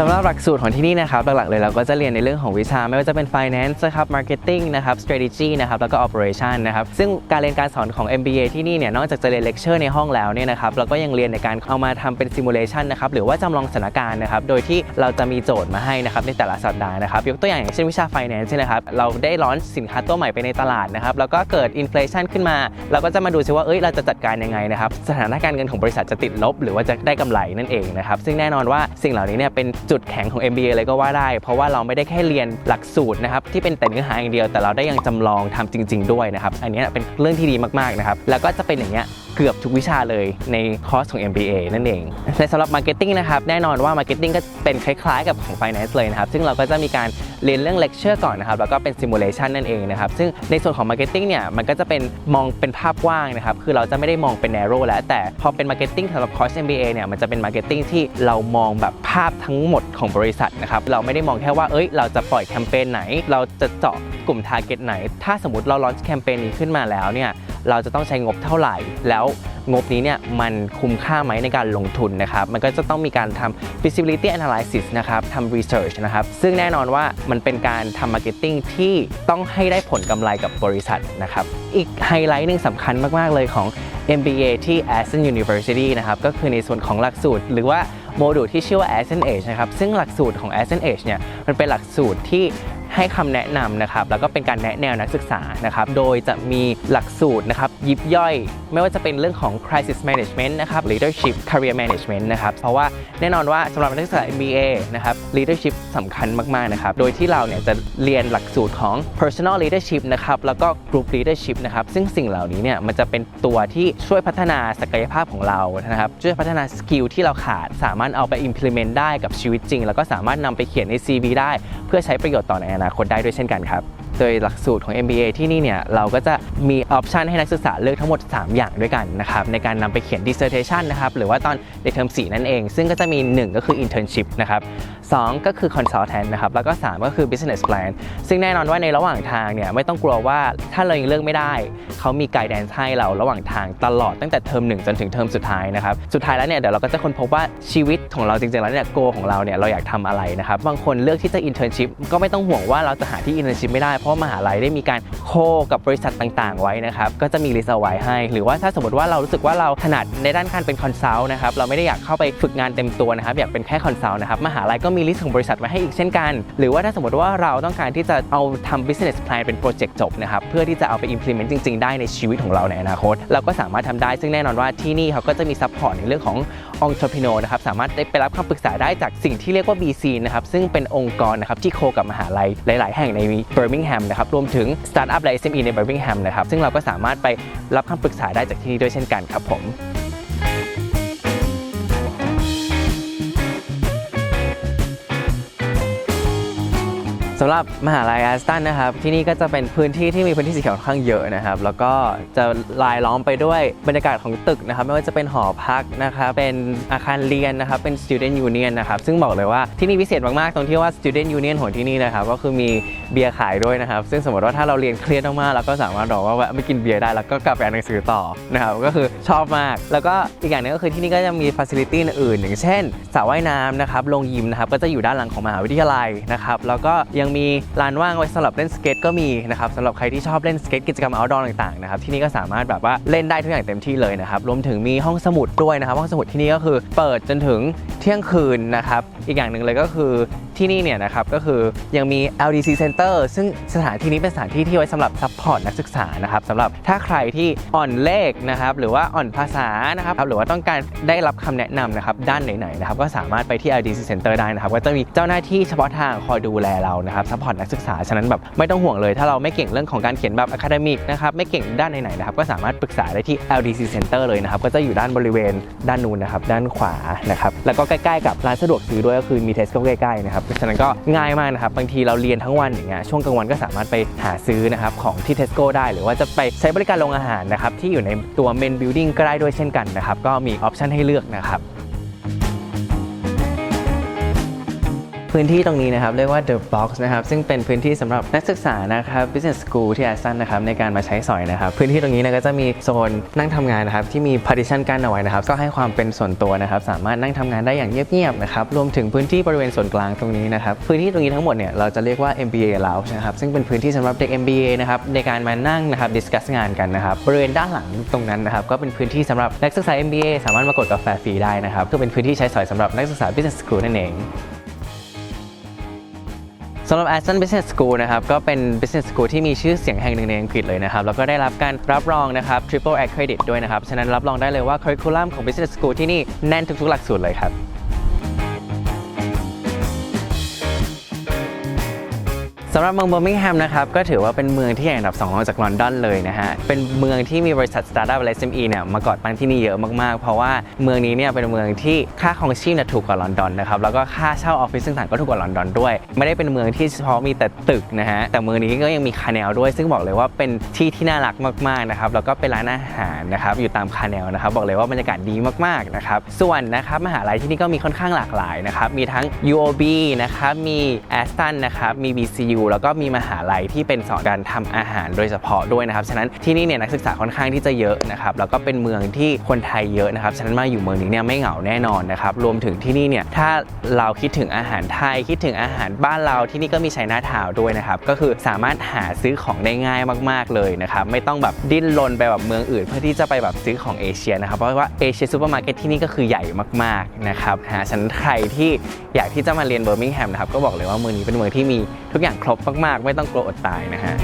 สำหรับหลักสูตรของที่นี่นะครับหลักๆเลยเราก็จะเรียนในเรื่องของวิชา ไม่ว่าจะเป็น finance นะครับ marketing นะครับ strategy นะครับแล้วก็ operation นะครับซึ่งการเรียนการสอนของ MBA ที่นี่เนี่ยนอกจากจะเรียนเลคเชอร์ในห้องแล้วเนี่ยนะครับเราก็ยังเรียนในการเอามาทำเป็น simulation นะครับหรือว่าจำลองสถานการณ์นะครับโดยที่เราจะมีโจทย์มาให้นะครับในแต่ละสัปดาห์นะครับยกตัวอย่างอย่างเช่นวิชา finance นี่ยนะครับเราได้ร้อนสินค้าตัวใหม่ไปในตลาดนะครับแล้วก็เกิด inflation ขึ้นมา เราก็จะมาดูซิว่าเอ้ยเราจะจัดการยังไงนะครับสถานการณ์เงินของบริษัทจะติดลบ หรือว่าจะได้กำไรนั่นเองนะครับซึ่งแน่นอนว่าสิ่งเหล่านี้เนี่ยเป็นจุดแข็งของ MBA เลยก็ว่าได้ เพราะว่าเราไม่ได้แค่เรียนหลักสูตรนะครับที่เป็นแต่เนื้อหาอย่างเดียวแต่เราได้ยังจำลองทำจริง ๆ ด้วยนะครับอันนี้เป็นเรื่องที่ดีมากๆนะครับแล้วก็จะเป็นอย่างเงี้ย เกือบทุกวิชาเลยในคอร์สของ MBA นั่นเอง ในสำหรับ Marketing นะครับ แน่นอนว่า Marketing ก็เป็นคล้ายๆกับของ Finance เลยนะครับ ซึ่งเราก็จะมีการเรียนเรื่อง Lecture ก่อนนะครับ แล้วก็เป็น Simulation นั่นเองนะครับ ซึ่งในส่วนของ Marketing เนี่ย มันก็จะเป็นมองเป็นภาพกว้างนะครับ คือเราจะไม่ได้มองเป็น narrow แล้ว แต่พอเป็น Marketing สำหรับคอร์ส MBA เนี่ย มันจะเป็น Marketing ที่เรามองแบบภาพทั้งหมดของบริษัทนะครับ เราไม่ได้มองแค่ว่า เอ้ย เราจะปล่อยแคมเปญไหน เราจะเจาะกลุ่ม Target ไหน ถ้าสมมติเราลอนแคมเปญนี้ขึ้นมาแล้วเนี่ย เราจะต้องใช้งบเท่าไหร่ แล้วงบนี้เนี่ยมันคุ้มค่าไหมในการลงทุนนะครับ มันก็จะต้องมีการทำ feasibility analysis นะครับทำ research นะครับ ซึ่งแน่นอนว่ามันเป็นการทำ marketing ที่ต้องให้ได้ผลกำไรกับบริษัทนะครับ อีกไฮไลท์หนึ่งสำคัญมาก ๆ เลยของ MBA ที่ Aston University นะครับ ก็คือในส่วนของหลักสูตร หรือว่าโมดูลที่ชื่อว่า Ascent Age นะครับ ซึ่งหลักสูตรของ Ascent Age เนี่ย มันเป็นหลักสูตรที่ ให้คำแนะนำนะครับแล้วก็เป็นการแนะแนวนักศึกษานะครับโดยจะมีหลักสูตรนะครับยิบย่อย ไม่ว่าจะเป็นเรื่องของ crisis management นะครับ leadership career management นะครับเพราะว่าแน่นอนว่าสำหรับนักศึกษา MBA นะครับ leadership สำคัญมากๆนะครับโดยที่เราเนี่ยจะเรียนหลักสูตรของ personal leadership นะครับแล้วก็ group leadership นะครับซึ่งสิ่งเหล่านี้เนี่ยมันจะเป็นตัวที่ช่วยพัฒนาศักยภาพของเรานะครับช่วยพัฒนาสกิลที่เราขาดสามารถเอาไป implement ได้กับชีวิตจริง แล้วก็สามารถนำไปเขียนใน CV ได้ เพื่อใช้ประโยชน์ต่อในอนาคตได้ด้วยเช่นกันครับ โดยหลักสูตรของ MBA ที่นี่เนี่ยเราก็จะมีออปชันให้นักศึกษาเลือกทั้งหมด 3 อย่างด้วยกันนะครับในการนำไปเขียน dissertation นะครับหรือว่าตอนในเทอม4นั่นเอง ซึ่งก็จะมี 1 ก็คือ internship นะครับ2ก็คือ consultant นะครับแล้วก็ 3 ก็คือ business plan ซึ่งแน่นอนว่าในระหว่างทางเนี่ยไม่ต้องกลัวว่าถ้าเรายังเลือกไม่ได้ เขามี guidance ให้เราระหว่างทางตลอดตั้งแต่เทอม1 จนถึงเทอมสุดท้ายนะครับสุดท้ายแล้วเนี่ยเดี๋ยวเราก็จะค้นพบว่าชีวิตของเราจริงๆแล้วเนี่ยโกของเราเนี่ยเราอยากทำอะไรนะครับบางคนเลือกที่จะ internship ก็ไม่ต้องห่วงว่าเราจะหาที่ internship ไม่ได้ราะมหาลัยได้มีการโคกับบริษัทต่างๆ ไว้นะครับก็จะมีลิสต์เอาไว้ให้ หรือว่าถ้าสมมติว่าเรารู้สึกว่าเราถนัดในด้านการเป็นคอนซัลท์นะครับเราไม่ได้อยากเข้าไปฝึกงานเต็มตัวนะครับอยากเป็นแค่คอนซัลท์นะครับมหาลัยก็มีลิสต์ของบริษัทไว้ให้อีกเช่นกัน หรือว่าถ้าสมมติว่าเราต้องการที่จะเอาทำ business plan เป็นโปรเจกต์จบนะครับเพื่อที่จะเอาไป implement จริง ๆ ได้ในชีวิตของเราในอนาคต เราก็สามารถทำได้ซึ่งแน่นอนว่าที่นี่เขาก็จะมี support ในเรื่องขององค์ r e ิโนนะครับสามารถได้ไปรับคำปรึกษาได้จากสิ่งที่เรียกว่า BC นะครับซึ่งเป็นองค์กรนะครับที่โคกับมหาลัยหลาย ๆ แห่งในเบอร์มิงแฮมนะครับรวมถึงสตาร์ทอัพและ SME ในเบอร์มิงแฮมนะครับซึ่งเราก็สามารถไปรับคำปรึกษาได้จากที่นี่ด้วยเช่นกันครับผม สำหรับมหาลัยแอสตันนะครับ ที่นี่ก็จะเป็นพื้นที่ที่มีพื้นที่สีเขียวค่อนข้างเยอะนะครับ แล้วก็จะลายล้อมไปด้วยบรรยากาศของตึกนะครับ ไม่ว่าจะเป็นหอพักนะครับ เป็นอาคารเรียนนะครับ เป็น student union นะครับ ซึ่งบอกเลยว่าที่นี่พิเศษมาก ๆ ตรงที่ว่า student union ของที่นี่นะครับ ก็คือมีเบียร์ขายด้วยนะครับ ซึ่งสมมติว่าถ้าเราเรียนเครียดมากๆเราก็สามารถบอกว่าแวะไม่กินเบียร์ได้ แล้วก็กลับไปอ่านหนังสือต่อนะครับ ก็คือชอบมาก แล้วก็อีกอย่างหนึงก็คือที่นี่ก็จะมี facility อื่น อย่างเช่นสระว่ายน้ำนะครับ โรงยิมนะครับ ก็จะอยู่ด้านหลังของมหาวิทยาลัยนะครับ แล้วก็ยังมีลานว่างไว้สำหรับเล่นสเก็ตก็มีนะครับสำหรับใครที่ชอบเล่นสเก็ตกิจกรรม outdoor ต่างๆนะครับที่นี่ก็สามารถแบบว่าเล่นได้ทุกอย่างเต็มที่เลยนะครับรวมถึงมีห้องสมุดด้วยนะครับห้องสมุดที่นี่ก็คือเปิดจนถึง ที่ยงคืนนะครับ อีกอย่างหนึ่งเลยก็คือที่นี่เนี่ยนะครับก็คือยังมี LDC Center ซึ่งสถานที่นี้เป็นสถานที่ที่ไว้สำหรับซัพพอร์ตนักศึกษานะครับสำหรับถ้าใครที่อ่อนเลขนะครับหรือว่าอ่อนภาษานะครับหรือว่าต้องการได้รับคำแนะนำนะครับด้านไหนๆนะครับก็สามารถไปที่ LDC Center ได้นะครับก็จะมีเจ้าหน้าที่เฉพาะทางคอยดูแลเรานะครับซัพพอร์ตนักศึกษาฉะนั้นแบบไม่ต้องห่วงเลย ถ้าเราไม่เก่งเรื่องของการเขียนแบบอะคาเดมิกนะครับไม่เก่งด้านไหนๆนะครับก็สามารถปรึกษาได้ที่ LDC Center เลยนะครับก็จะอยู่ด้านบริเวณด้านนู้นนะครับด้านขวานะครับแล้วก็ใกล้ๆกับร้านสะดวกซื้อด้วยก็คือมีเทสโก้ใกล้ๆนะครับฉะนั้นก็ง่ายมากนะครับบางทีเราเรียนทั้งวันอย่างเงี้ยช่วงกลางวันก็สามารถไปหาซื้อนะครับของที่เทสโก้ได้ หรือว่าจะไปใช้บริการโรงอาหารนะครับที่อยู่ในตัวเมนบิลดิ้งก็ได้ด้วยเช่นกันนะครับก็มีออปชันให้เลือกนะครับ พื้นที่ตรงนี้นะครับ เรียกว่า The Box นะครับ ซึ่งเป็นพื้นที่สำหรับนักศึกษานะครับ Business School ที่ a s ซันนะครับในการมาใช้สอยนะครับ พื้นที่ตรงนี้นยก็จะมีโซนนั่งทำงานนะครับที่มี partition กั้นเอาไว้นะครับ ก็ให้ความเป็นส่วนตัวนะครับ สามารถนั่งทำงานได้อย่างเงียบๆนะครับ รวมถึงพื้นที่บริเวณส่วนกลางตรงนี้นะครับ พื้นที่ตรงนี้ทั้งหมดเนี่ยเราจะเรียกว่า MBA Lounge นะครับ ซึ่งเป็นพื้นที่สำหรับเด็ก MBA นะครับในการมานั่งนะครับ discuss งานกันนะครับบริเวณด้านหลังตรงนั้นนะครับก็เป็นพื้นที่สำหรับนักศึกษา MBA สามารถมากดกาแฟฟรีได้นะครับก็เป็นพื้นที่ใช้สอยสำหรับนักศึกษา Business School นั่นเอง สำหรับ Aston Business School นะครับก็เป็น Business School ที่มีชื่อเสียงแห่งหนึ่งในอังกฤษเลยนะครับแล้วก็ได้รับการรับรองนะครับ Triple Accredit ด้วยนะครับ ฉะนั้นรับรองได้เลยว่า Curriculum ของ Business School ที่นี่แน่นทุกๆ หลักสูตรเลยครับ สำหรับเมืองเบอร์มิงแฮมนะครับก็ถือว่าเป็นเมืองที่ใหญ่อันดับ2รองจากลอนดอนเลยนะฮะ เป็นเมืองที่มีบริษัทสตาร์ทอัพและ SME เนี่ยมาก่อตั้งที่นี่เยอะมากๆ เพราะว่าเมืองนี้เนี่ยเป็นเมืองที่ค่าครองชีพเนี่ยถูกกว่าลอนดอนนะครับแล้วก็ค่าเช่าออฟฟิศต่างๆก็ถูกกว่าลอนดอนด้วย ไม่ได้เป็นเมืองที่เฉพาะมีแต่ตึกนะฮะแต่เมืองนี้ก็ยังมีคาแนลด้วย ซึ่งบอกเลยว่าเป็นที่ที่น่ารักมากๆนะครับแล้วก็เป็นร้านอาหารนะครับอยู่ตามคาแนลนะครับบอกเลยว่าบรรยากาศดีมากๆนะครับส่วนนะครับมหาลัยที่นี่ก็มีค่อนข้างหลากหลายนะครับมีทั้ง UOB นะครับมี Aston นะครับมี BCU แล้วก็มีมหาลัยที่เป็นสอนการทำอาหารโดยเฉพาะด้วยนะครับ ฉะนั้นที่นี่เนี่ยนักศึกษาค่อนข้างที่จะเยอะนะครับ แล้วก็เป็นเมืองที่คนไทยเยอะนะครับ ฉะนั้นมาอยู่เมืองนี้เนี่ยไม่เหงาแน่นอนนะครับ รวมถึงที่นี่เนี่ยถ้าเราคิดถึงอาหารไทยคิดถึงอาหารบ้านเราที่นี่ก็มีชัยนาทาวน์ด้วยนะครับ ก็คือสามารถหาซื้อของได้ง่ายมาก ๆเลยนะครับ ไม่ต้องแบบดิ้นรนไปแบบเมืองอื่น เพื่อที่จะไปแบบซื้อของเอเชียนะครับ เพราะว่าเอเชียซูเปอร์มาร์เก็ตที่นี่ก็คือใหญ่มากๆนะครับหาฉะนั้นใครที่อยากที่จะมาเรียนเบอร์มิงแฮมนะครับก็บอกเลยว่าเมืองนี้เป็นเมืองที่มีทุกอย่างครบมาก ๆ ไม่ต้องกลัวอดตายนะฮะ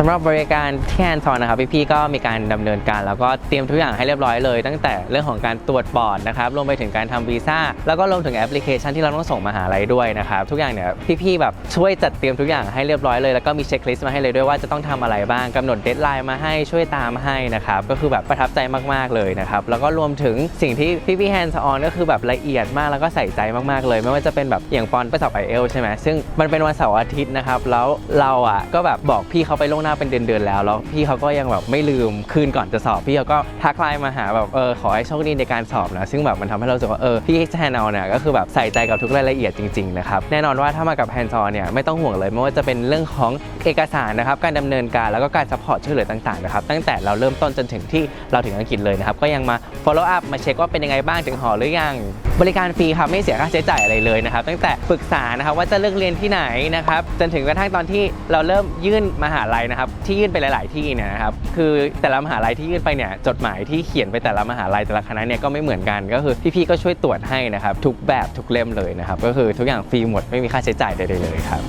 สำหรับบริการที่แอนซอนนะครับพี่ๆก็มีการดำเนินการ แล้วก็เตรียมทุกอย่างให้เรียบร้อยเลย ตั้งแต่เรื่องของการตรวจปอดนะครับรวมไปถึงการทำวีซ่าแล้วก็รวมถึงแอปพลิเคชันที่เราต้องส่งมาหาลัยด้วยนะครับทุกอย่างเนี่ยพี่ๆแบบช่วยจัดเตรียมทุกอย่างให้เรียบร้อยเลย แล้วก็มีเช็คลิสต์มาให้เลยด้วยว่าจะต้องทำอะไรบ้างกำหนดเดทไลน์มาให้ช่วยตามให้นะครับก็คือแบบประทับใจมากๆเลยนะครับแล้วก็รวมถึงสิ่งที่พี่ๆแฮนด์ออนก็คือแบบละเอียดมากแล้วก็ใส่ใจมากๆเลย ไม่ว่าจะเป็นแบบอย่างปอนไปสอบไอเอลใช่ไหมซึ่งมันเป็นวันเสาร์อาทิตย์นะครับแล้วเราอะก็แบบบอกพี่เขาไปล่วงหน้าเป็นเดือนๆแล้ว แล้วพี่เขาก็ยังแบบไม่ลืมคืนก่อนจะสอบ พี่เขาก็ทักไลน์มาหาแบบเออขอให้โชคดีในการสอบนะ ซึ่งแบบมันทำให้เราสึกว่าเออพี่แฮนด์เนี่ยก็คือแบบใส่ใจกับทุกรายละเอียดจริงๆนะครับแน่นอนว่าถ้ามากับแฮนด์ซอนเนี่ยไม่ต้องห่วงเลยไม่ว่าจะเป็นเรื่องของเอกสารนะครับการดำเนินการแล้วก็การซัพพอร์ตช่วยเหลือต่างๆนะครับตั้งแต่เราเริ่มต้นจนถึงที่เราถึงอังกฤษเลยนะครับก็ยังมา follow up มาเช็คว่าเป็นยังไงบ้างถึงหอหรือยังบริการฟรีครับไม่เสียค่าใช้จ่ายอะไรเลยนะครับตั้งแต่ปรึกษานะครับว่าจะเลือกเรียนที่ไหนนะครับจนถึงกระทั่งตอนที่เราเริ่มยื่นมหาลัยนะครับที่ยื่นไปหลาย ๆ ที่เนี่ยนะครับคือแต่ละมหาลัยที่ยื่นไปเนี่ยจดหมายที่เขียนไปแต่ละมหาลัยแต่ละคณะเนี่ยก็ไม่เหมือนกันก็คือพี่ๆก็ช่วยตรวจให้นะครับทุกแบบทุกเล่มเลยนะครับก็คือทุกอย่างฟรีหมดไม่มีค่าใช้จ่ายใด ๆ เลยครับ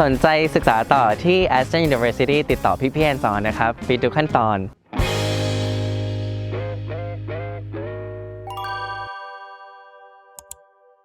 สนใจศึกษาต่อที่ Aston University ติดต่อพี่พี่แอนซอนนะครับไปดูขั้นตอน